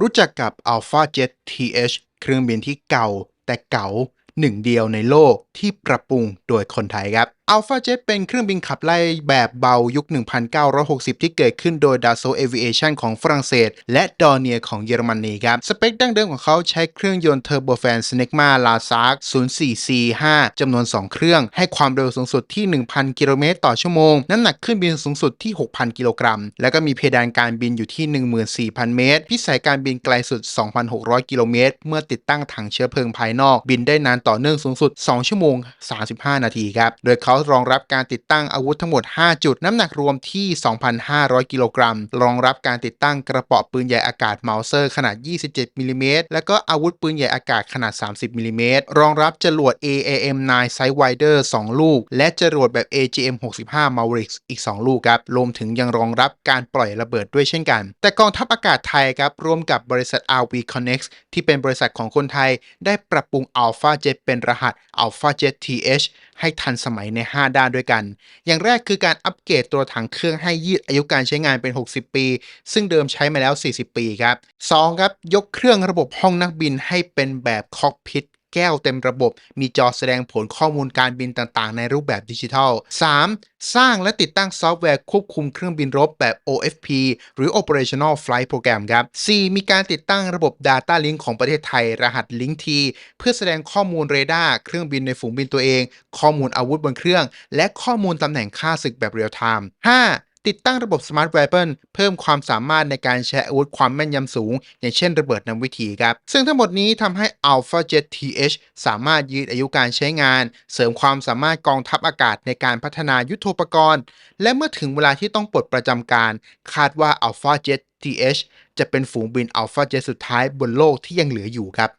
รู้จักกับ Alpha Jet TH เครื่องบินที่เก่าแต่เก่าหนึ่งเดียวในโลกที่ปรับปรุงโดยคนไทยครับ Alpha Jet เป็นเครื่องบินขับไล่แบบเบายุค 1960 ที่เกิดขึ้นโดย Dassault Aviation ของฝรั่งเศส และ Dornier ของเยอรมนีครับ สเปคดั้งเดิมของเขาใช้เครื่องยนต์เทอร์โบแฟน Snecma Lazard 04C5 จำนวน 2 เครื่อง ให้ความเร็วสูงสุดที่ 1,000 กิโลเมตรต่อชั่วโมง น้ำหนักขึ้นบินสูงสุดที่ 6,000 กิโลกรัม แล้วก็มีเพดานการบินอยู่ที่ 14,000 เมตร พิสัยการบินไกลสุด 2,600 กิโลเมตร เมื่อติดตั้งถังเชื้อเพลิงภายนอก บินได้นานต่อเนื่องสูงสุด 2 ชั่วโมง 35 นาทีครับ โดยเขารองรับการติดตั้งอาวุธทั้งหมด 5 จุด น้ำหนักรวมที่ 2,500 กิโลกรัม รองรับการติดตั้งกระป๋อปืนใหญ่อากาศเมาเซอร์ขนาด 27มิลิเมตรและก็อาวุธปืนใหญ่อากาศขนาด 30มิลิเมตรรองรับจรวด AAM-9 Sidewinder 2 ลูก และจรวดแบบ AGM-65 Mavericks อีก 2 ลูกครับ รวมถึงยังรองรับการปล่อยระเบิดด้วยเช่นกัน แต่กองทัพอากาศไทยครับ ร่วมกับบริษัท RV Connex ที่เป็นบริษัทของคนไทย ได้ปรับปรุง Alpha Jet เป็นรหัส Alpha Jet TH ให้ทันสมัยใน5 ด้านด้วยกัน อย่างแรกคือการอัปเกรดตัวถังเครื่องให้ยืดอายุการใช้งานเป็น 60 ปี ซึ่งเดิมใช้มาแล้ว 40 ปีครับ 2. ครับยกเครื่องระบบห้องนักบินให้เป็นแบบคอกพิท แก้วเต็มระบบ มีจอแสดงผลข้อมูลการบินต่างๆ ในรูปแบบดิจิทัล 3. สร้างและติดตั้งซอฟต์แวร์ควบคุมเครื่องบินรบแบบ OFP หรือ Operational Flight Program ครับ 4. มีการติดตั้งระบบ Data Link ของประเทศไทย รหัส Link T เพื่อแสดงข้อมูลเรดาร์เครื่องบินในฝูงบินตัวเอง ข้อมูลอาวุธบนเครื่อง และข้อมูลตำแหน่งค่าศึกแบบเรียลไทม์ 5. ติดตั้งระบบ Smart Weapon เพิ่มความสามารถในการใช้อาวุธความแม่นยำสูง อย่างเช่นระเบิดนำวิถีครับ ซึ่งทั้งหมดนี้ทำให้ Alpha Jet TH สามารถยืดอายุการใช้งาน เสริมความสามารถกองทัพอากาศในการพัฒนายุทโธปกรณ์ และเมื่อถึงเวลาที่ต้องปลดประจำการ คาดว่า Alpha Jet TH จะเป็นฝูงบิน Alpha Jet สุดท้ายบนโลกที่ยังเหลืออยู่ครับ